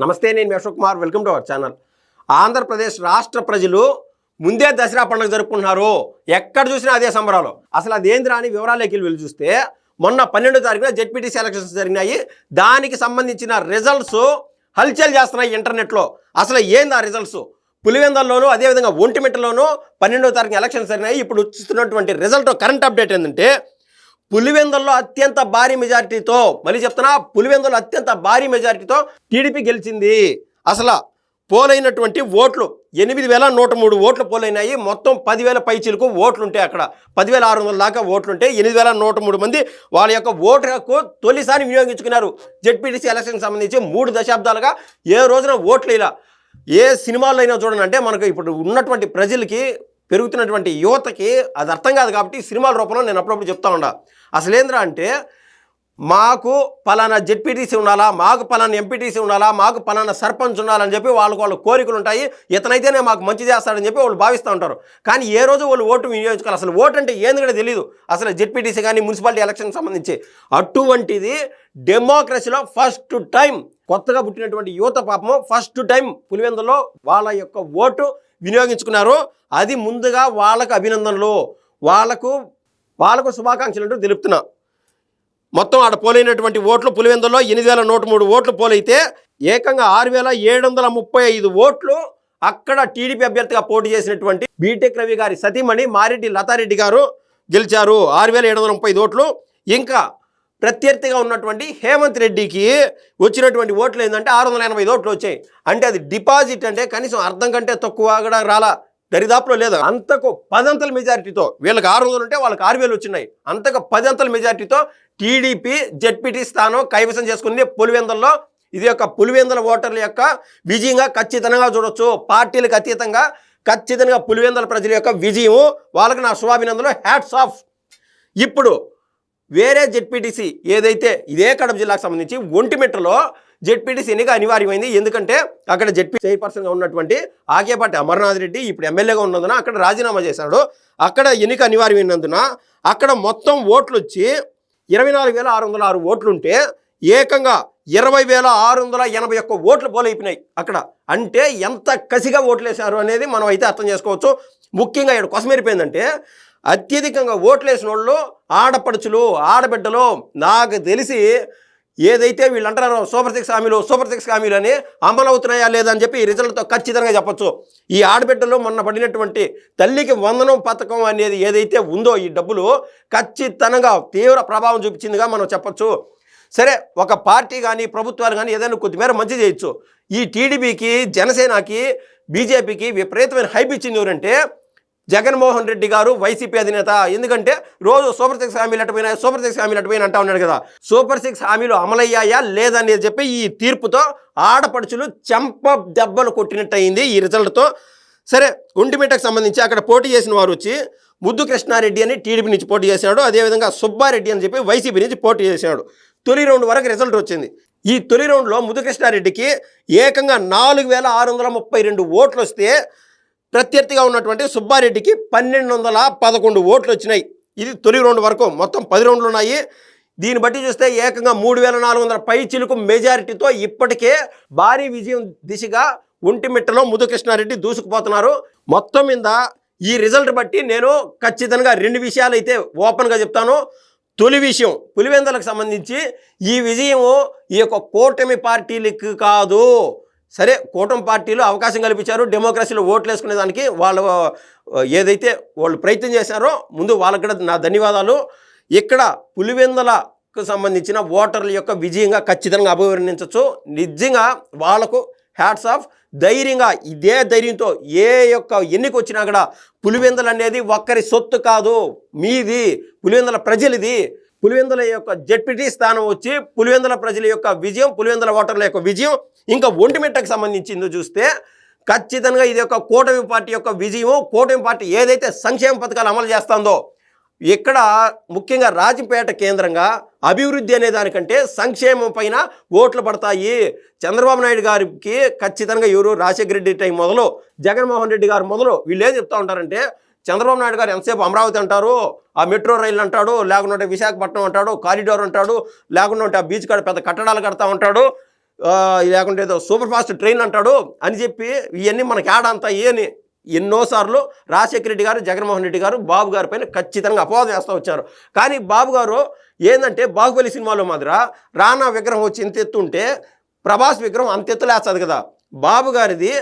నమస్తే నేను Ashok Kumar. Welcome to our channel. Andhra Pradesh రాష్ట్ర ప్రజలు ముందే దసరా పండుగ జరుపుకుంటున్నారు. ఎక్కడ చూసినా అదే సంబరాలు. అసలు అదేంద్రా అని వివరాలకి వెళ్ళి చూస్తే మొన్న పన్నెండో తారీఖున జెడ్పీటీసీ ఎలక్షన్స్ జరిగినాయి. దానికి సంబంధించిన రిజల్ట్స్ హల్చల్ చేస్తున్నాయి ఇంటర్నెట్లో. అసలు ఏంది ఆ రిజల్ట్స్ పులివెందల్లోనూ అదేవిధంగా ఒంటిమిట్టలోనూ పన్నెండో తారీఖున ఎలక్షన్స్ జరిగినాయి. ఇప్పుడు వచ్చిస్తున్నటువంటి రిజల్ట్ కరెంట్ అప్డేట్ ఏంటంటే పులివెందుల్లో అత్యంత భారీ మెజారిటీతో మళ్ళీ చెప్తున్నా పులివెందులు అత్యంత భారీ మెజారిటీతో టీడీపీ గెలిచింది. అసలు పోలైనటువంటి ఓట్లు ఎనిమిది వేల నూట మూడు ఓట్లు పోలైనాయి. మొత్తం పదివేల పైచీలకు ఓట్లు ఉంటాయి అక్కడ. పదివేల ఆరు వందల దాకా ఓట్లు ఉంటే ఎనిమిది వేల నూట మూడు మంది వాళ్ళ యొక్క ఓటు హక్కు తొలిసారి వినియోగించుకున్నారు. జెడ్పీటీసీ ఎలక్షన్ సంబంధించి మూడు దశాబ్దాలుగా ఏ రోజున ఓట్లు ఇలా ఏ సినిమాల్లో అయినా చూడండి అంటే మనకు ఇప్పుడు ఉన్నటువంటి ప్రజలకి పెరుగుతున్నటువంటి యువతకి అది అర్థం కాదు కాబట్టి సినిమాల రూపంలో నేను అప్పుడప్పుడు చెప్తా ఉండా. అసలు అంటే మాకు పలానా జెడ్పీటీసీ ఉండాలా మాకు పలానా ఎంపీటీసీ ఉండాలా మాకు పలానా సర్పంచ్ ఉండాలని చెప్పి వాళ్ళకు వాళ్ళ కోరికలు ఉంటాయి ఇతనైతేనే మాకు మంచి చేస్తాడని చెప్పి వాళ్ళు భావిస్తూ ఉంటారు. కానీ ఏ రోజు వాళ్ళు ఓటు వినియోగించుకోవాలి? అసలు ఓటు అంటే ఏంది కూడా తెలియదు అసలు జెడ్పీటీసీ కానీ మున్సిపాలిటీ ఎలక్షన్ సంబంధించి. అటువంటిది డెమోక్రసీలో ఫస్ట్ టైం కొత్తగా పుట్టినటువంటి యువత పాపము ఫస్ట్ టైం పులివెందులో వాళ్ళ యొక్క ఓటు వినియోగించుకున్నారు. అది ముందుగా వాళ్ళకు అభినందనలు వాళ్ళకు వాళ్ళకు శుభాకాంక్షలు అంటూ తెలుపుతున్నా. మొత్తం ఆడ పోలైనటువంటి ఓట్లు పులివెందులో ఎనిమిది వేల నూట మూడు ఓట్లు పోలైతే ఏకంగా ఆరు వేల ఏడు వందల ముప్పై ఐదు ఓట్లు అక్కడ టీడీపీ అభ్యర్థిగా పోటీ చేసినటువంటి బీటెక్ రవి గారి సతీమణి మారెడ్డి లతారెడ్డి గారు గెలిచారు. ఆరు వేల ఏడు వందల ముప్పై ఐదు ఓట్లు. ఇంకా ప్రత్యర్థిగా ఉన్నటువంటి హేమంత్ రెడ్డికి వచ్చినటువంటి ఓట్లు ఏంటంటే ఆరు వందల ఎనభై ఐదు ఓట్లు వచ్చాయి. అంటే అది డిపాజిట్ అంటే కనీసం అర్థం కంటే తక్కువ కూడా రాలా. దరిదాపులో లేదు. అంతకు పదంతల మెజారిటీతో వీళ్ళకి ఆరు వందలు ఉంటే వాళ్ళకి ఆరు వేలు వచ్చినాయి. అంతకు పదంతల మెజారిటీతో టీడీపీ జెడ్పీటీ స్థానం కైవసం చేసుకుంది పులివెందల్లో. ఇది యొక్క పులివెందుల ఓటర్ల యొక్క విజయంగా ఖచ్చితంగా చూడొచ్చు. పార్టీలకు అతీతంగా ఖచ్చితంగా పులివెందుల ప్రజల యొక్క విజయం వాళ్ళకి నా శుభాభినందనలు. హ్యాట్స్ ఆఫ్ ఇప్పుడు వేరే జెడ్పీటీసీ ఏదైతే ఇదే కడప జిల్లాకు సంబంధించి ఒంటిమిట్టలో జెడ్పీటీసీ ఎన్నిక అనివార్యమైంది. ఎందుకంటే అక్కడ జెడ్పీ చైర్పర్సన్గా ఉన్నటువంటి ఆకేపాటి అమర్నాథ్ రెడ్డి ఇప్పుడు ఎమ్మెల్యేగా ఉన్నందున అక్కడ రాజీనామా చేశాడు. అక్కడ ఎన్నిక అనివార్యమైనందున అక్కడ మొత్తం ఓట్లు వచ్చి ఇరవై నాలుగు వేల ఆరు వందల ఆరు ఓట్లుంటే ఏకంగా ఇరవై వేల ఆరు వందల ఎనభై ఒక్క ఓట్లు పోలైపోయినాయి అక్కడ. అంటే ఎంత కసిగా ఓట్లు వేశారు అనేది మనం అయితే అర్థం చేసుకోవచ్చు. ముఖ్యంగా ఇక్కడ కొసమేరిపోయిందంటే అత్యధికంగా ఓట్లేసిన వాళ్ళు ఆడపడుచులు ఆడబిడ్డలు నాకు తెలిసి ఏదైతే వీళ్ళు అంటారో సూపర్ సిక్స్ హామీలు సూపర్ సిక్స్ హామీలు అని అమలవుతున్నాయా లేదా అని చెప్పి ఈ రిజల్ట్తో ఖచ్చితంగా చెప్పొచ్చు. ఈ ఆడబిడ్డలు మొన్న పడినటువంటి తల్లికి వందనం పథకం అనేది ఏదైతే ఉందో ఈ డబ్బులు ఖచ్చితంగా తీవ్ర ప్రభావం చూపించిందిగా మనం చెప్పొచ్చు. సరే ఒక పార్టీ కానీ ప్రభుత్వాలు కానీ ఏదైనా కొద్దిమేర మంచి చేయొచ్చు. ఈ టీడీపీకి జనసేనకి బీజేపీకి విపరీతమైన హైప్ ఇచ్చింది ఎవరంటే జగన్మోహన్ రెడ్డి గారు వైసీపీ అధినేత. ఎందుకంటే రోజు సూపర్ సిక్స్ హామీలు అటుపోయినాయి సూపర్ సిక్స్ హామీలు అటుపోయినా అంటా ఉన్నాడు కదా. సూపర్ సిక్స్ హామీలు అమలయ్యాయా? లేదనేది చెప్పి ఈ తీర్పుతో ఆడపడుచులు చెంప దెబ్బలు కొట్టినట్టు అయింది ఈ రిజల్ట్తో. సరే ఒంటిమిట్టకు సంబంధించి అక్కడ పోటీ చేసిన వారు వచ్చి ముద్దు కృష్ణారెడ్డి అని టీడీపీ నుంచి పోటీ చేశాడు. అదేవిధంగా సుబ్బారెడ్డి అని చెప్పి వైసీపీ నుంచి పోటీ చేశాడు. తొలి రౌండ్ వరకు రిజల్ట్ వచ్చింది. ఈ తొలి రౌండ్లో ముద్దు కృష్ణారెడ్డికి ఏకంగా నాలుగు వేల ఆరు వందల ముప్పై రెండు ఓట్లు వస్తే ప్రత్యర్థిగా ఉన్నటువంటి సుబ్బారెడ్డికి పన్నెండు వందల పదకొండు ఓట్లు వచ్చినాయి ఇది తొలి రౌండ్ వరకు మొత్తం పది రౌండ్లు ఉన్నాయి. దీన్ని బట్టి చూస్తే ఏకంగా మూడు వేల నాలుగు వందల పై చిలుకు మెజారిటీతో ఇప్పటికే భారీ విజయం దిశగా ఒంటిమిట్టలో ముదుకృష్ణారెడ్డి దూసుకుపోతున్నారు. మొత్తం మీద ఈ రిజల్ట్ బట్టి నేను ఖచ్చితంగా రెండు విషయాలు అయితే ఓపెన్గా చెప్తాను. తొలి విషయం పులివెందలకు సంబంధించి ఈ విజయము ఈ యొక్క కూటమి పార్టీలకు కాదు. సరే కూటమి పార్టీలు అవకాశం కల్పించారు. డెమోక్రసీలో ఓట్లు వేసుకునే దానికి వాళ్ళు ఏదైతే వాళ్ళు ప్రయత్నం చేశారో ముందు వాళ్ళకి కూడా నా ధన్యవాదాలు. ఇక్కడ పులివెందలకు సంబంధించిన ఓటర్ల యొక్క విజయంగా ఖచ్చితంగా అభివర్ణించవచ్చు నిజంగా వాళ్ళకు హ్యాట్స్ ఆఫ్. ధైర్యంగా ఇదే ధైర్యంతో ఏ యొక్క ఎన్నిక వచ్చినా కూడా పులివెందలు అనేది ఒక్కరి సొత్తు కాదు. మీది పులివెందల ప్రజలది. పులివెందుల యొక్క జడ్పీటీ స్థానం వచ్చి పులివెందుల ప్రజల యొక్క విజయం పులివెందుల ఓటర్ల యొక్క విజయం ఇంకా ఒంటిమిట్టకు సంబంధించిందో చూస్తే ఖచ్చితంగా ఇది ఒక కూటమి పార్టీ యొక్క విజయం కూటమి పార్టీ ఏదైతే సంక్షేమ పథకాలు అమలు చేస్తుందో ఇక్కడ ముఖ్యంగా రాజంపేట కేంద్రంగా అభివృద్ధి అనే దానికంటే సంక్షేమం పైన ఓట్లు పడతాయి. చంద్రబాబు నాయుడు గారికి ఖచ్చితంగా ఎవరు? రాజశేఖర రెడ్డి టైం మొదలు జగన్మోహన్ రెడ్డి గారు మొదలు వీళ్ళు ఏం చెప్తా ఉంటారంటే చంద్రబాబు నాయుడు గారు ఎంతసేపు అమరావతి అంటారు ఆ మెట్రో రైలు అంటాడు లేకుంటే విశాఖపట్నం అంటాడు కారిడార్ అంటాడు లేకుంటే ఆ బీచ్ కాడ పెద్ద కట్టడాలు కడతా ఉంటాడు లేకుంటే ఏదో సూపర్ ఫాస్ట్ ట్రైన్ అంటాడు అని చెప్పి ఇవన్నీ మనకి ఆడంతా ఏని ఎన్నోసార్లు రాజశేఖర రెడ్డి గారు జగన్మోహన్ రెడ్డి గారు బాబు గారి పైన ఖచ్చితంగా అపవాదం వేస్తూ వచ్చారు. కానీ బాబు గారు ఏంటంటే బాహుబలి సినిమాలో మాదిర రానా విగ్రహం వచ్చి ఇంత ఎత్తుంటే ప్రభాస్ విగ్రహం అంత ఎత్తులేస్తుంది కదా. బాబు గారిది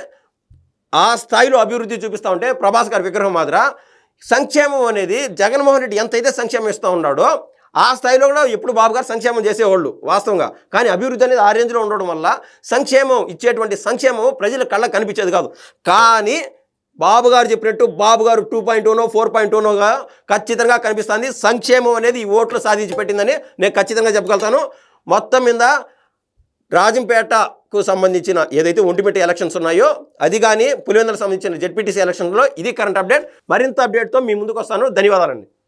ఆ స్థాయిలో అభివృద్ధి చూపిస్తూ ఉంటే ప్రభాస్ గారి విగ్రహం మాదిర సంక్షేమం అనేది జగన్మోహన్ రెడ్డి ఎంతైతే సంక్షేమం ఇస్తూ ఉన్నాడో ఆ స్థాయిలో కూడా ఎప్పుడు బాబు గారు సంక్షేమం చేసేవాళ్ళు వాస్తవంగా. కానీ అభివృద్ధి అనేది ఆ రేంజ్లో ఉండడం వల్ల సంక్షేమం ఇచ్చేటువంటి సంక్షేమం ప్రజల కళ్ళకు కనిపించేది కాదు. కానీ బాబు గారు చెప్పినట్టు బాబు గారు టూ పాయింట్ టూనో ఫోర్ పాయింట్ టూనోగా ఖచ్చితంగా కనిపిస్తుంది. సంక్షేమం అనేది ఈ ఓట్లు సాధించి పెట్టిందని నేను ఖచ్చితంగా చెప్పగలుగుతాను. మొత్తం మీద రాజంపేటకు సంబంధించిన ఏదైతే ఒంటిమిట్ట ఎలక్షన్స్ ఉన్నాయో అది కానీ పులివెందులకు సంబంధించిన జెడ్పీటీసీ ఎలక్షన్లో ఇది కరెంట్ అప్డేట్ మరింత అప్డేట్తో మీ ముందుకు వస్తాను. ధన్యవాదాలండి.